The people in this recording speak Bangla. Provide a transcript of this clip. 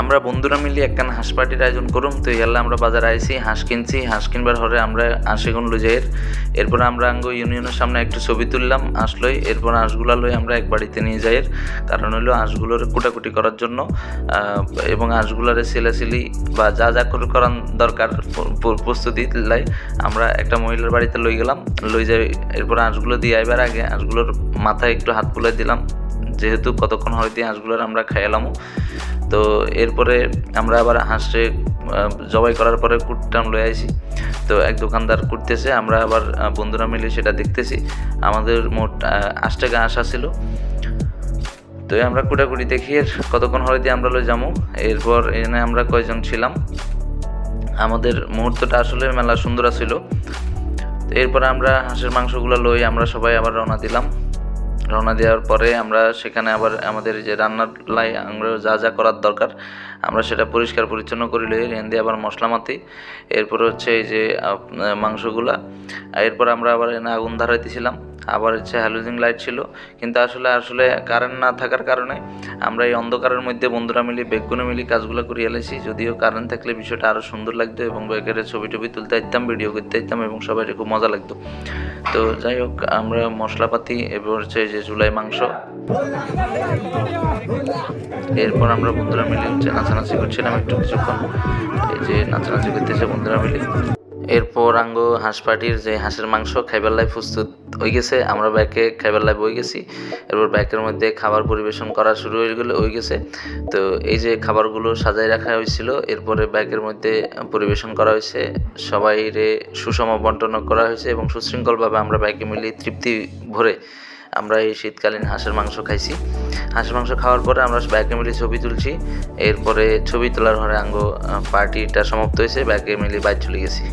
আমরা বন্ধুরা মিলে একখান হাঁস পার্টির আয়োজন করুম, তো ইয়াল্লা আমরা বাজারে আইছি, হাঁস কিনছি, হাঁস কিনবার হরে আমরা আশিগুন লুজাইয়ের এরপর আমরা আঙ্গ ইউনিয়নের সামনে একটু ছবি তুললাম আসলই এরপর হাঁসগুলা লই আমরা এক বাড়িতে নিয়ে যাইয়ের কারণ হলো হাঁসগুলোর কুটাকুটি করার জন্য এবং হাঁসগুলারে সিলাসিলি বা যা যা করে করার দরকার প্রস্তুতি লাই আমরা একটা মহিলার বাড়িতে লই গেলাম। লই যাই, এরপর হাঁসগুলো দিয়ে আইবার আগে হাঁসগুলোর মাথায় একটু হাত বুলাই দিলাম। যেহেতু কতক্ষণ হয়তো হাঁসগুলোর আমরা খাইলামও তো এরপরে আমরা আবার হাঁসে জবাই করার পরে কুটটাম লয়ে আইছি। তো এক দোকানদার কুটতেছে, আমরা আবার বন্ধুরা মিলে সেটা দেখতেছি। আমাদের মোট আট টাকা আশা ছিল তো আমরা কুটাকুটি দেখি এর কতক্ষণ হলে দিয়ে আমরা লই যাব এরপর এনে আমরা কয়জন ছিলাম। আমাদের মুহূর্তটা আসলে মেলা সুন্দর ছিল তো এরপর আমরা হাঁসের মাংসগুলো লই আমরা সবাই আবার রওনা দিলাম। রওনা দেওয়ার পরে আমরা সেখানে আবার আমাদের যে রান্নার লাই, আমরা যা যা করার দরকার, আমরা সেটা পরিষ্কার পরিচ্ছন্ন করি লই, রেন আবার মশলা মাতি। এরপর হচ্ছে এই যে মাংসগুলা। এরপর আমরা আবার এনে আগুন ধরাইতেছিলাম। আবার হচ্ছে হ্যালোজিং লাইট ছিল। কিন্তু আসলে আসলে কারেন্ট না থাকার কারণে আমরা এই অন্ধকারের মধ্যে বন্ধুরা মিলে বেগুনে মিলি কাজগুলো করে এলেছি যদিও কারেন্ট থাকলে বিষয়টা আরও সুন্দর লাগতো এবং বেগের ছবি টবি তুলতে যেতাম ভিডিও করতে যেতাম এবং সবাই খুব মজা লাগতো। তো যাই হোক, আমরা মশলাপাতি এরপর হচ্ছে যে চুলাই মাংস, এরপর আমরা বন্ধুরা মিলে হচ্ছে নাচানাচি করছিলাম একটু কিছুক্ষণ। এই যে নাচানাচি করতেছে বন্ধুরা মিলে। এরপর আঙ্গ হাঁস পাটির যে হাঁসের মাংস খাইবার লাই প্রস্তুত হয়ে গেছে, আমরা ব্যাকে খাইবার লাই বই গেছি। এরপর ব্যাকের মধ্যে খাবার পরিবেশন করা শুরু হয়ে গেলে হয়ে গেছে। তো এই যে খাবারগুলো সাজাই রাখা হয়েছিল, এরপরে ব্যাগের মধ্যে পরিবেশন করা হয়েছে। সবাই রে সুষম বন্টন করা হয়েছে এবং সুশৃঙ্খলভাবে আমরা ব্যাগে মিলিয়ে তৃপ্তি ভরে আমরা এই শীতকালীন হাঁসের মাংস খাইছি। হাঁসের মাংস খাওয়ার পরে আমরা ব্যাগে মিলিয়ে ছবি তুলছি। এরপরে ছবি তোলার ঘরে আঙ্গ পার্টিটা সমাপ্ত হয়েছে ব্যাগে মিলিয়ে বাইর চলে গেছি।